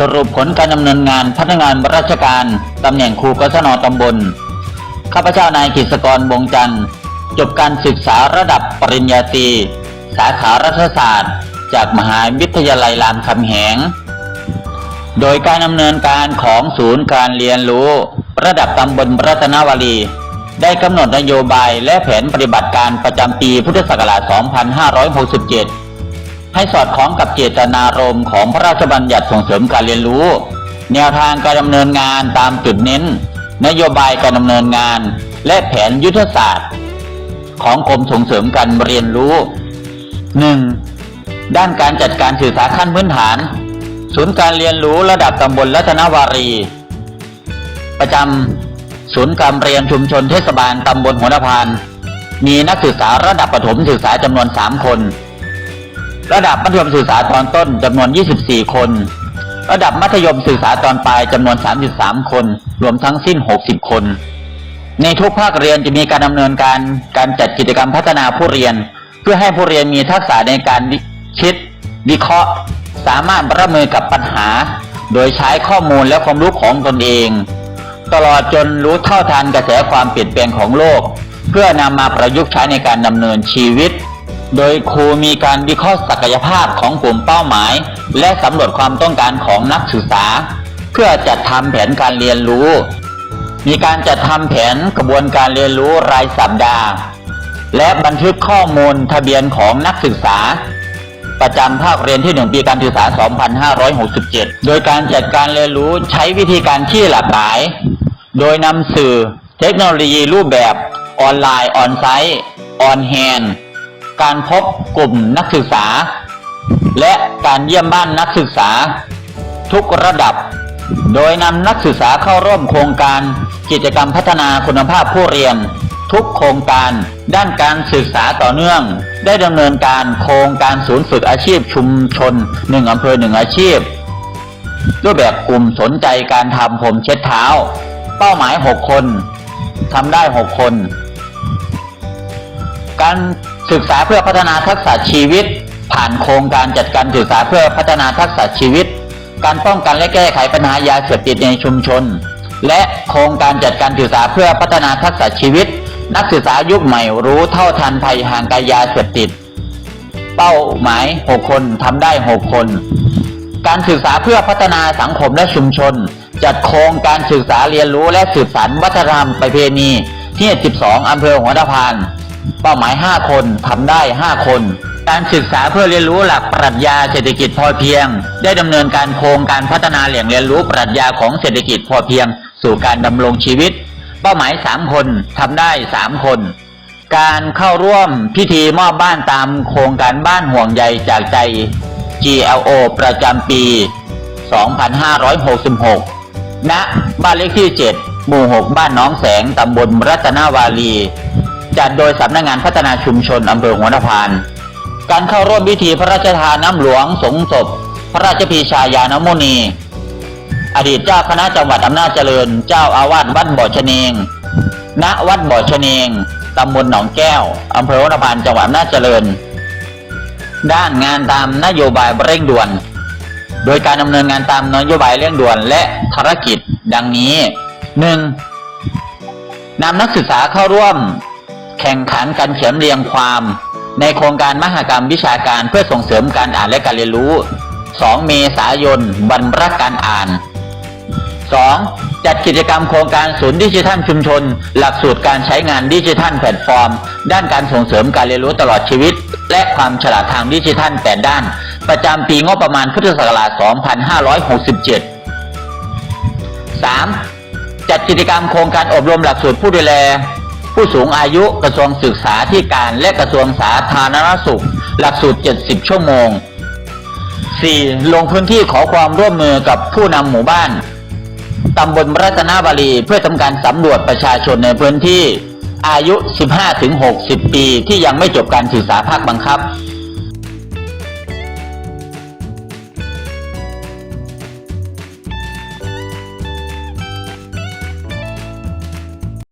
สรุปผลการดำเนินงานพนักงานราชการตำแหน่งครูกศนตำบล ข้าพเจ้านายกิษกรบงจันทร์จบการศึกษาระดับปริญญาตรีสาขารัฐศาสตร์ จากมหาวิทยาลัยรามคำแหง โดยการดำเนินการของศูนย์การเรียนรู้ ระดับตำบลรัตนวลี ได้กำหนดนโยบายและแผนปฏิบัติการประจำปีพุทธศักราช 2567 ให้สอดคล้องกับเจตนารมณ์ของพระราชบัญญัติส่งเสริมการเรียนรู้ แนวทางการดำเนินงานตามจุดเน้น นโยบายการดำเนินงาน และแผนยุทธศาสตร์ ของกรมส่งเสริมการเรียนรู้ 1. ด้านการจัดการสื่อสารขั้นพื้นฐาน ศูนย์การเรียนรู้ระดับตำบลรัตนวารี ประจำศูนย์การเรียนชุมชนเทศบาลตำบลหัวนาพานมีนักศึกษาระดับประถมศึกษาจำนวน 3 คน ระดับมัธยมศึกษาตอนต้นจำนวน 24 คน ระดับมัธยมศึกษาตอนปลายจำนวน 33 คน รวมทั้งสิ้น 60 คน ในทุกภาคเรียนจะมีการดำเนินการการจัดกิจกรรมพัฒนาผู้เรียน เพื่อให้ผู้เรียนมีทักษะในการคิด วิเคราะห์ สามารถรับมือกับปัญหา โดยใช้ข้อมูลและความรู้ของตนเอง ตลอดจนรู้เท่าทันกระแสความเปลี่ยนแปลงของโลก เพื่อนำมาประยุกต์ใช้ในการดำเนินชีวิต โดยครูมีการวิเคราะห์ศักยภาพของกลุ่มเป้าหมาย และสำรวจความต้องการของนักศึกษา เพื่อจัดทำแผนการเรียนรู้ มีการจัดทำแผนกระบวนการเรียนรู้รายสัปดาห์ และบันทึกข้อมูลทะเบียนของนักศึกษา ประจำภาคเรียนที่ 1 ปีการศึกษา 2567 โดยการจัดการเรียนรู้ใช้วิธีการที่หลากหลาย โดยนำสื่อเทคโนโลยีรูปแบบออนไลน์ออนไซต์ออนแฮน การพบกลุ่มนักศึกษา และการเยี่ยมบ้านนักศึกษา ทุกระดับ โดยนำนักศึกษาเข้าร่วมโครงการกิจกรรมพัฒนาคุณภาพผู้เรียน ทุกโครงการด้านการศึกษาต่อเนื่อง ได้ดำเนินการโครงการศูนย์ฝึกอาชีพชุมชนหนึ่งอำเภอหนึ่งอาชีพรูปแบบกลุ่มสนใจการทำผมเช็ดเท้า เป้าหมาย 6 คนทำได้ 6 คน การ ศึกษาเพื่อพัฒนาทักษะชีวิต ผ่านโครงการจัดการศึกษาเพื่อพัฒนาทักษะชีวิต การป้องกันและแก้ไขปัญหายาเสพติดในชุมชน และโครงการจัดการศึกษาเพื่อพัฒนาทักษะชีวิต นักศึกษายุคใหม่รู้เท่าทันภัยห่างไกลยาเสพติด เป้าหมาย 6 คนทำได้ 6 คน การศึกษาเพื่อพัฒนาสังคมและชุมชน จัดโครงการศึกษาเรียนรู้และสืบสานวัฒนธรรมประเพณีที่ 12อำเภอหัวตะพาน เป้าหมาย 5 คนทำได้ 5 คนการศึกษาเพื่อเรียนรู้หลักปรัชญาเศรษฐกิจพอเพียง ได้ดำเนินการโครงการพัฒนาแหล่งเรียนรู้ปรัชญาของเศรษฐกิจพอเพียง สู่การดำรงชีวิต เป้าหมาย 3 คนทำได้ 3 คน การเข้าร่วมพิธีมอบบ้านตามโครงการบ้านห่วงใยจากใจ GLO ประจำปี 2566 ณ บ้านเลขที่ 7 หมู่ 6 บ้านน้องแสงตำบลรัตนาวารี จัดโดยสำนักงงานพัฒนาชุมชนอำเภอหัวนาพาน การเข้าร่วมพิธีพระราชทานน้ำหลวงสงศพ พระราชพีชายานมุนี อดีตเจ้าคณะจังหวัดอำนาจเจริญ เจ้าอาวาสวัดบ่อชเนง ณ วัดบ่อชเนงตำบลหนองแก้วอำเภอหัวนาพานจังหวัดอำนาจเจริญ ด้านงานตามนโยบายเร่งด่วน โดยการดำเนินงานตามนโยบายเร่งด่วนและภารกิจดังนี้ 1. นำนักศึกษาเข้าร่วม แข่งขันการเขียนเรียงความ ในโครงการมหกรรมวิชาการเพื่อส่งเสริมการอ่านและการเรียนรู้ 2 เมษายนวันรักการอ่าน 2. จัดกิจกรรมโครงการศูนย์ดิจิทัลชุมชน หลักสูตรการใช้งานดิจิทัลแพลตฟอร์ม ด้านการส่งเสริมการเรียนรู้ตลอดชีวิต และความฉลาดทางดิจิทัลแต่ด้าน ประจำปีงบประมาณพุทธศักราช 2567 3. จัดกิจกรรมโครงการอบรมหลักสูตรผู้ดูแล ผู้สูงอายุกระทรวงศึกษาธิการและกระทรวงสาธารณสุข หลักสูตร 70 ชั่วโมง 4. ลงพื้นที่ขอความร่วมมือกับผู้นำหมู่บ้านตำบลรัตนาวารีเพื่อทำการสำรวจประชาชนในพื้นที่อายุ 15-60 ปีที่ยังไม่จบการศึกษาภาคบังคับ